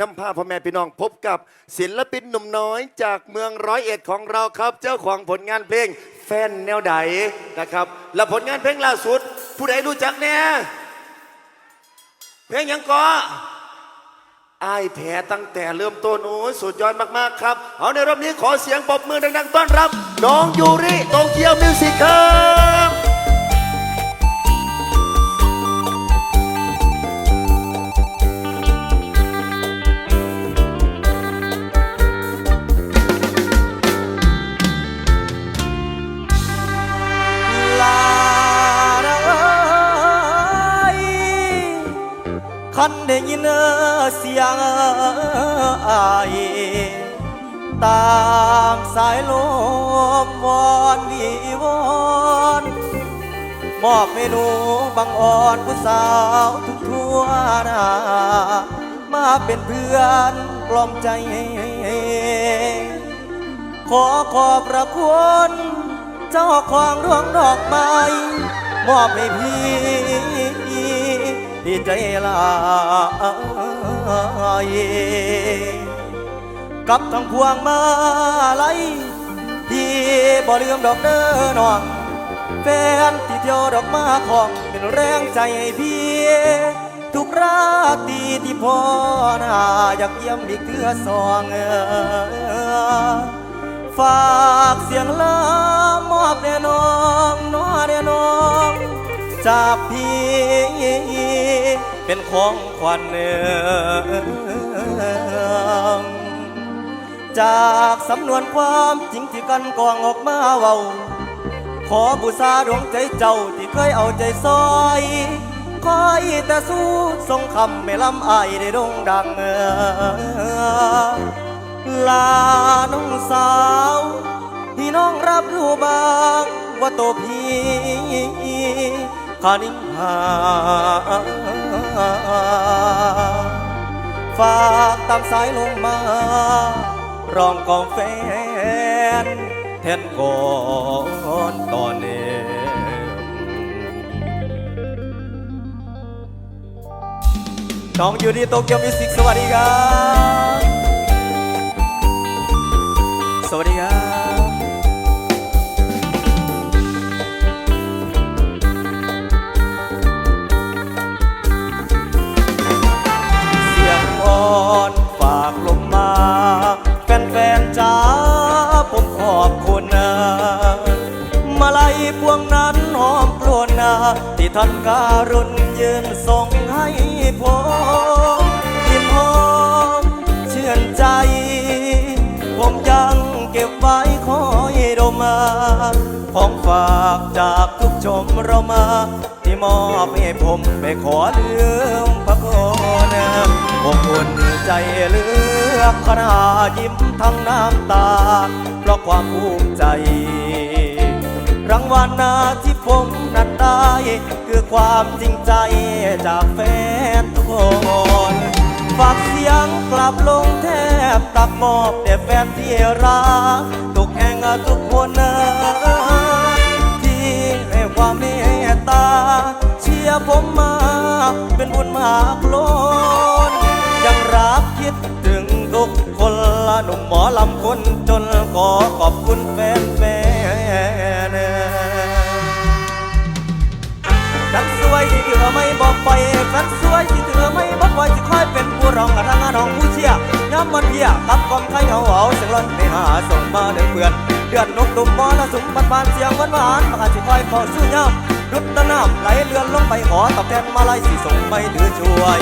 นำพาพ่อแม่พี่น้องพบกับศิลปินหนุ่มน้อยจากเมืองร้อยเอ็ดของเราครับ เจ้าของผลงานเพลงแฟนแนวใดนะครับ และผลงานเพลงล่าสุด ผู้ใดรู้จักเนี่ยเพลงยังก็อายแพ้ตั้งแต่เริ่มต้นโอ้ยสุดยอดมากๆครับ เอาในรอบนี้ขอเสียงปรบมือดังๆต้อนรับ น้องยูริโตเกียวมิวสิกครับ ตามสายลมวอนวีวอนมอบเมนูบังอ่อนผู้สาวทุกทั่วหน้ามาเป็นเพื่อนกล่อมใจ ขอขอบพระคุณเจ้าของดวงดอกไม้มอบให้พี่ดีใจลาย กับทั้งพวงมาลัยที่บ่ลืมดอกเด้อน้องแฟนที่เที่ยวดอกมาของเป็นแรงใจให้พี่ ทุกราตรีที่พ่อหน้าอยากเยี่ยมอีกเทื่อสองฝากเสียงลามอบแน่น้องน้อแน่น้องจากพี่เป็นของขวัญเนื้อ จากสำนวนความจริงที่กันกองออกมาเว้า ขอบูชาดวงใจเจ้าที่เคยเอาใจซอยคอยแต่สู้ทรงคำไม่ลำอายได้ดงดังเออลาน้องสาว พี่น้องรับรู้บ้างว่าตัวพี่ขานิ่งหาฝากตามสายลงมา ร้องกองแฟนแทนก่อนตอนเองน้องอยู่ที่โตเกียวมิวสิกสวัสดีครับ สวัสดีครับ มาลัยพวงนั้นหอมกลวนนาที่ท่านการุณยืนส่งให้ผมยิ้มหอมเชื่อนใจ ผมยังเก็บไว้คอยดมมาของฝากจากทุกชมเรามา ที่มอบให้ผมไปขอเลืมพระคุณอบอุ่นใจเลือกขณะยิ้มทั้งน้ำตา เพราะความภูมิใจางวัลนาที่ผมนั้นได้ คือความจริงใจจากแฟนทุกคนฝากเสียงกลับลงแทบตักมอบแด่แฟนที่รักทุกแห่งทุกคนนะที่ให้ความเมตตา เชียร์ผมมาเป็นบุญมากล้นยังรักคิดถึงทุกคนละหนุ่มหมอลำคนจนขอขอบคุณแฟน นเพียกับกอมไข่เอาเอาเสียงร้อนไปหาส่งมาเดือเพื่อนเดือนนกตุ่มมอละสุมบันบานเสียงหวานหวานประกาศสิคอยขอสู้ย้ำดุดตะน้ำไหลเลือนลงไปขอตอบแทนมาไล่สิส่งไปถือช่วย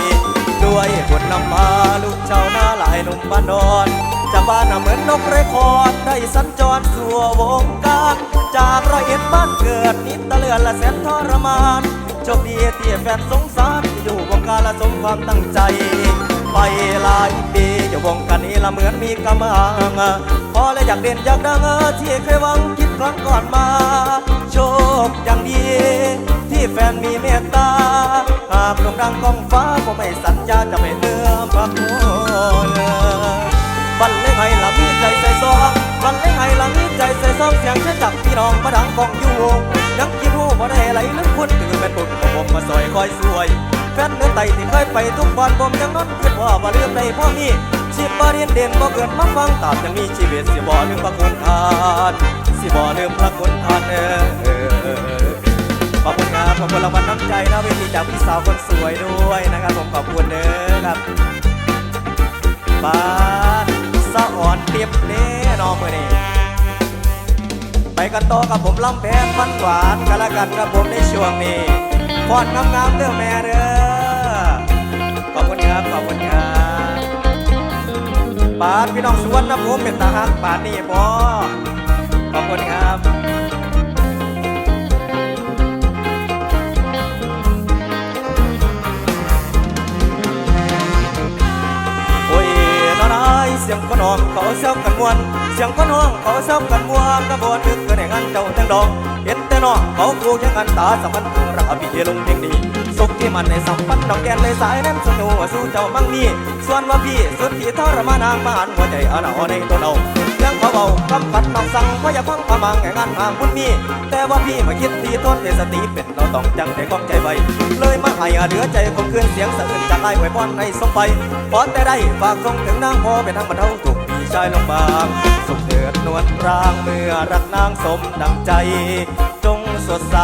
ด้วยบทนำมาลูกชาวนาหลายหนุ่มบ้านนอนจากบ้านเหมือนนกเรคอได้สัญจรสู่วงการจากร้อยเอ็ดบ้านเกิดนิดตะเลือนละแสนทรมานโชคดีที่แฟนสงสารอยู่วงการละสมความตั้งใจ ไปหลายปีอยู่วงการนี้ละเหมือนมีกำลังพอและอยากเด่นอยากดังที่เคยหวังคิดครั้งก่อนมา โชคย่างดี ที่แฟนมีเมตตาหากโด่งดังกองฟ้าก็ไม่สัญญาจะไม่เลื่อมพระคุณบันเลงให้ละมีใจใส่ซองบันเลงให้ละมีใจใส่ซองเสียงเชื่อจากพี่น้องมาดังกองอยู่ยังคิดรู้บ่ได้ไหลลึกคุณตื่นเป็นบุญของผมมาซอยคอยสวย ฟนเนื้อไตที่เคยไปทุกวันผมยังนอนคิดว่าบ่ลืมในพ่อมีชีพบ่เรียนเด่นบ่เกิดมาฟังตามยังมีชีวิตสิบ่ลืมพระคุณทานสิบ่ลืมพระคุณทานเออขอบคุณครับขอบคุณรางวัลน้ำใจนะเวทีจากพี่สาวคนสวยด้วยนะครับผมขอบคุณเด้อครับบ้านสะอ่อนเตียบเน่นอมือนี่ไปกันต่อกับผมลำแพนมันหวานกันละกันครับผมในช่วงนี้พอดงามๆเด้อแม่เด้อ ปานพี่น้องสวนนะผมเป็นตาฮักปานนี่พอขอบคุณครับโอ้ยน้อนายเสียงคนห้องเขาเซากันมวนเสียงคนห้องเขาเซากันมวนกระบวนนึกกิดให้งานเจ้าจังดอง เห็นแต่น้องเขาคูยังกันตาสัมพันธ์รักพี่ลงเพลงนี้สุขที่มันในสัมพันธ์ดอกแกนเลยสายนั้นสนุสู้เจ้ามั่งมีส่วนว่าพี่สุดที่ทรมานางมหันหัวใจอาหนาในตัวเราเรื่องเขาเบากำกัดน้องสั่งว่าอย่าพังพมังแห่งงานห่างบุญมี แต่ว่าพี่มาคิดที่ต้นในสติเป็นเราต้องจังใจก้องใจไว้ เลยมาให้เหลือใจคมคืนเสียงสะอื้นจากไอ้ไว้พรในสมไปขอแต่ได้ฝากส่งถึงนางพอเป็นทางบรรเทาทุก ชายลงบางสุขเดือดนวลรางเมื่อรักนางสมดังใจ จงสดใส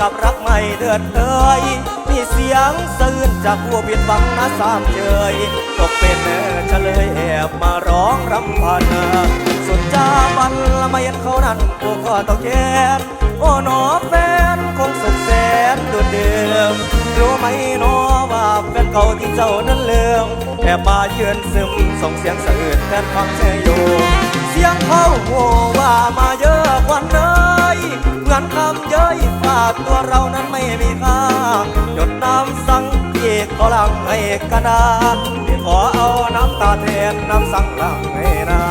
กับรักไม่เดือดเอ่ยมีเสียงสื่นจากผู้ผิดหวังนะสามเจยตกเป็นเอเฉลยแอบมาร้องรำพันสุดจาบันละไม่นเขานั้นผู้ก็ต้องแค้นโอ้หนอแฟนคงสุขแสนดุดเดิมรู้ไหมหนอ เก่าที่เจ้านั้นเลืมแอบมาเยือนซึมส่งเสียงสะอื้นแฟนฟังเชยอยู่ เสียงเขาโหว่ามาเยอะกว่าเนยเหมือนคำเย้ยฝากตัวเรานั้นไม่มีค่าหยดน้ำสังพี่ขอลังให้กระดานพี่ขอเอาน้ำตาแทนน้ำสั่งลังให้นา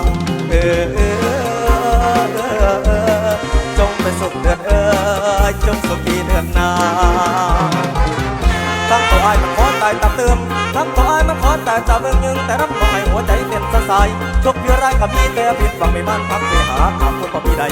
งเออเออเออเออจงเป็นสุขเดือนเออจงสุขีเดือนนา อ้ายมันขอตายจับเบิ่งยึงแต่รับบอกให้หัวใจเต้นสะสายทุกเพียรายกับพี่แต่ผิดหวังไม่มั่นพักไปหาถามคนบ่มีใด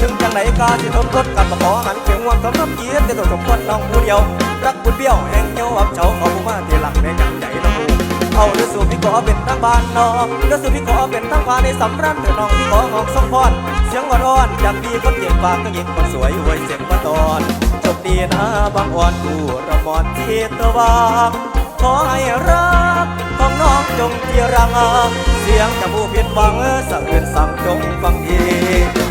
ถึงจังไหนกาที่ทนทดกันมาขอหันเพียงหวังสำนับเยียดแต่ตัวสมควรน้องผู้เดียว รักบุญเบี้ยวแห่งเหี่ยวอับเฉาเขาผู้มาที่หลังในจังใจน้องผู้เอาเรือสู่พี่ขอเป็นทั้งบ้านนองเรือสู่พี่ขอเป็นทั้งฟ้าในสำรันเถิดน้องพี่ขอหอกสมพรเสียงอ่อนๆจากพี่คนเก่งฝากก็ยิงคนสวยอวยเสียงมาตอนจบดีนะบางอ่อนกูระมอนที่ตัววางขอให้รัก องน้องจงที่รังเสียงจากผู้ผิดหวังสะอื่นสั่งจงฟังที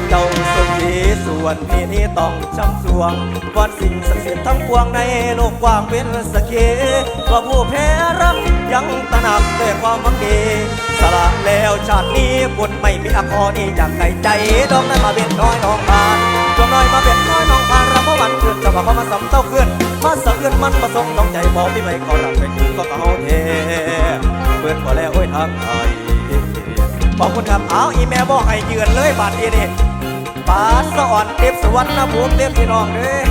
เจ้าสุขีส่วนพี่นี้ต้องช้ำสวงวันสิ่งศักดิ์สิทธิ์ทั้งปวงในโลกกว้างเป็นสกีว่าผู้แพ้รักยังตระหนักด้วยความมังดีสละแล้วชาตินี้บุญไม่มีอคอนี้จากไก่ใจดอกนั้นมาเป็นน้อยน้องบานจงน้อยมาเป็นน้อยน้องผ่านรับเพราะวันเกิดจะมาเข้ามาสำเต้าเพื่อนมาสะเอือนมันประสงค์ต้องใจบอกที่ไม่เขารับไปคืนก็เขาเท เพื่อนพอแล้วโอ้ยทางไทยขอบคุณครับเอาอีแม่บอกให้ยืนเลยบาดนี้นี่ปาสอ่อนเต็มสวรรค์นะผมเต็มพี่น้องเลย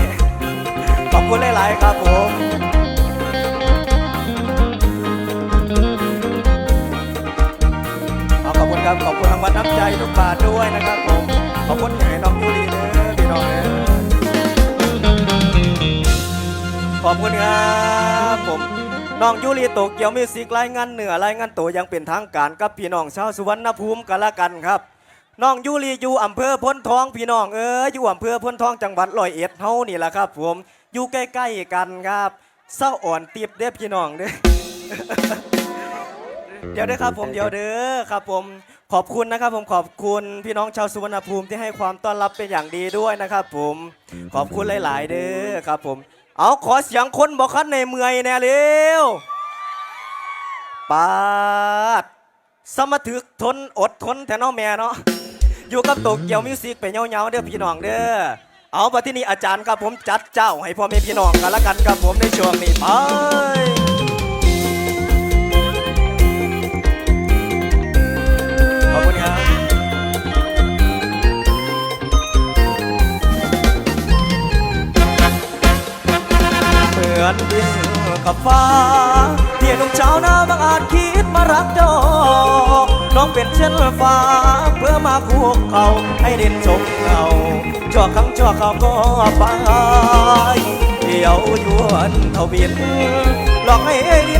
ขอบคุณหลาย ๆ ครับผมเอาขอบคุณครับขอบคุณรางวัลน้ำใจทุกบาทด้วยนะครับผมขอบคุณให้น้องยูรีเด้อพี่น้องเด้อขอบคุณครับ น้องยูรีโตเกียวมิวสิกรายงานเหนือรายงานตัวยังเป็นทางการกับพี่น้องชาวสุวรรณภูมิกันละกันครับน้องยูรีอยู่อำเภอพ้นทองพี่น้องเอ้ยอยู่อำเภอพ้นทองจังหวัดร้อยเอ็ดเฮานี่แหละครับ ผมอยู่ใกล้ๆกันครับเศร้าอ่อนตีบเด้พี่น้องเด้อเดี๋ยวเด้อครับผมเดี๋ยวเด้อครับผมขอบคุณนะครับผมขอบคุณพี่น้องชาวสุวรรณภูมิที่ให้ความต้อนรับเป็นอย่างดีด้วยนะครับผมขอบคุณหลาย ๆ เด้อครับผม เอาขอเสียงคนบอกคันในเมื่อยแน่เร็วปาดสมถึกทนอดทนแถนน้อแม่เนาะอยู่กับโตเกียวมิวสิกไปเงาๆเด้อพี่น้องเด้อเอาไปที่นี่อาจารย์ครับผมจัดเจ้าให้พ่อแม่พี่น้องกันละกันครับผมในช่วงนี้ไป รักดอกน้องเป็นเช่นฟ้า เพื่อมาคู่เขาให้เด่นชมเงาชั่วครั้งชั่วเขาวก็ไปที่ยวยวนเทวินหลอกให้ลิ้น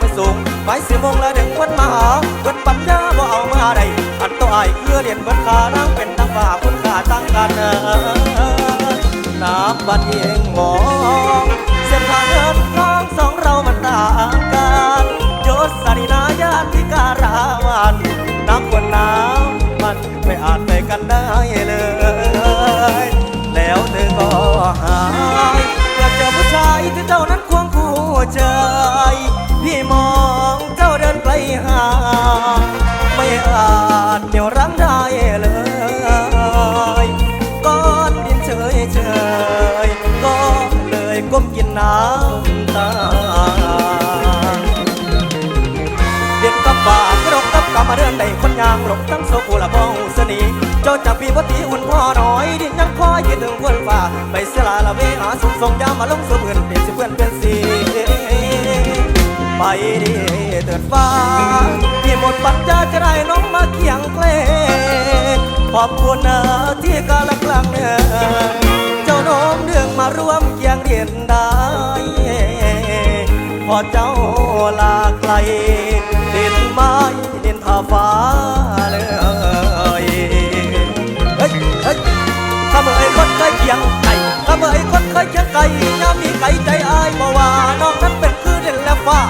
ไปสูงไปสิโมงและถึงวันมาหาเกิดปัญญาบ่เอามาได้อันตัวไอ้ายคือเรียนเบิดขานั่งเป็นตั้งฟ้าคุณค่าตั้งกันน้ำบัดเองมองเส้นทางเดินทางสองเรามันต่างกันยศสรินายาธิการาวันน้ำกวนน้ำมันไม่อาจไปกันได้เลย น้ำตาเด็ดกับป่ากรกกับกำมาเดินได้คนยางหลบทั้งโซกุละพ้องสนีเจ้าจับปีปฏิอุ่นพ่อน้อยดินยังคอยคิดถึงคนฝ่าไปเสียลาละเวหาสุขส่งยามมาลงสู่เพื่อนเป็นสิเพื่อนเป็นสีไปดิเถิดฟ้าที่หมดปัญญาจะได้น้องมาเคียงเกลขอบคุณนะที่กาลกลางเนื้อเจ้าน้มเรื่องมาร่วมเคียงเรียนได้ อเจ้าลาไกลดินไม้ดินทาฟ้าเลยเฮ้ยเฮ้ยข้าเมื่อยคนเคยเคียงไก่ข้าเมื่อยคนเคยเคียงไก่ยามมีไก่ใจอายบอกว่าน้องนั้นเป็นคือเด่นและฟ้า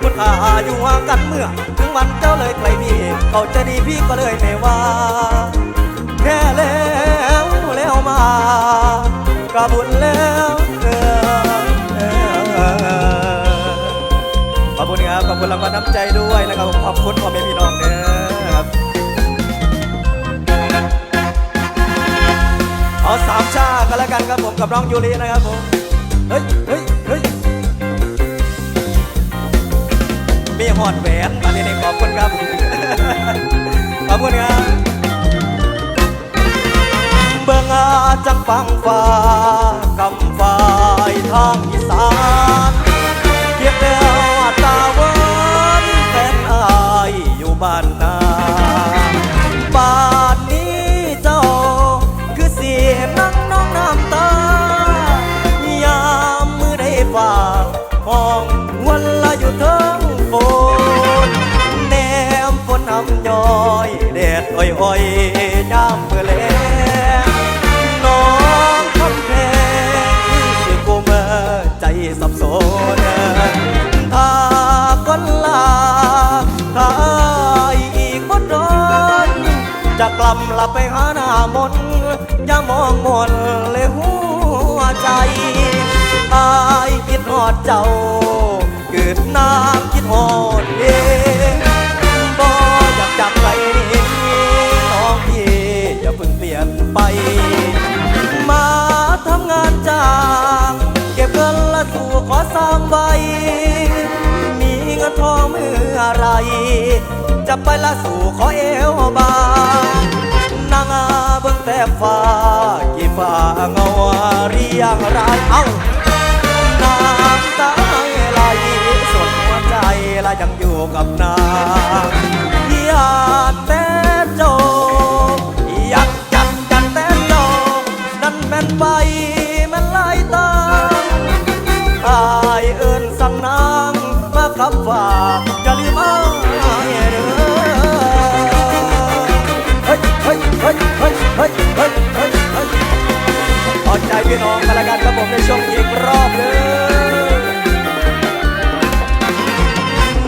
คุณอาอยู่ห่างกันเมื่อ ถึงวันเจ้าเลยไกลพี่เขาจะดีพี่ก็เลยไม่ว่า กับน้องยูรินะครับผม เฮ้ยเฮ้ยเฮ้ยมีหอดแหวนมาเนี่ขอบคุณครับ ขอบคุณครับเบิ่งอาจังฟังฟ้ากำฝ่ายทางอีสานำย้อยแดดอ่อยอ่อยๆยามเมื่อแลน้องคำแพงคือสิกูเมื่อใจสับสนถ้าก้นลาถ้าอีกบดร้อนจะกลับลับไปหาหน้ามนอย่ามองมนเลยหัวใจอายคิดหอดเจ้า เกิดน้ำคิดหอดเอง ไร จะไปละสู่ขอเอวบางนางอาเบิ่งแต่ฟ้า กี่ฟ้าเงาเรียงรายเอ้าน้ำตาไหลส่วนหัวใจละยังอยู่กับนาง พี่น้องกันละกันครับผมในช่วงอีกรอบหนึง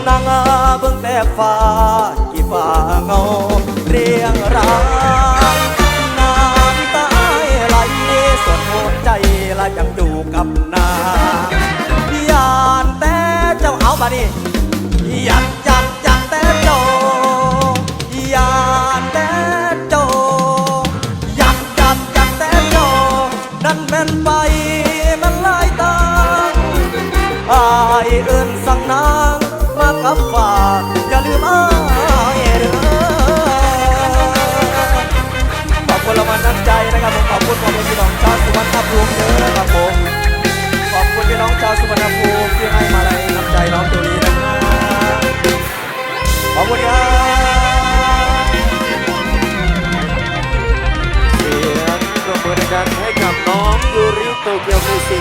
นางอาเบิ่งแต่ฟ้ากี่ฟ้าเงาเรียงรายน้ำตาไหลส่วนหัวใจละยังอยู่กับนางยานแต่เจ้าเอาบานี่ อายเอิ้นสั่งนางมากับฝากอย่าลืมอายเด้อน้ำใจนะครับผมขอบคุณพ่อแม่พี่น้องชาวสุวรรณภูมิเด้อครับผมขอบคุณพี่น้องชาวสุวรรณภูมิที่ให้มาลัยน้ำใจน้องตัวนี้นะครับขอบคุณครับเสียงปรบมือดังๆให้กับน้องยูริโตเกียวมิวสิก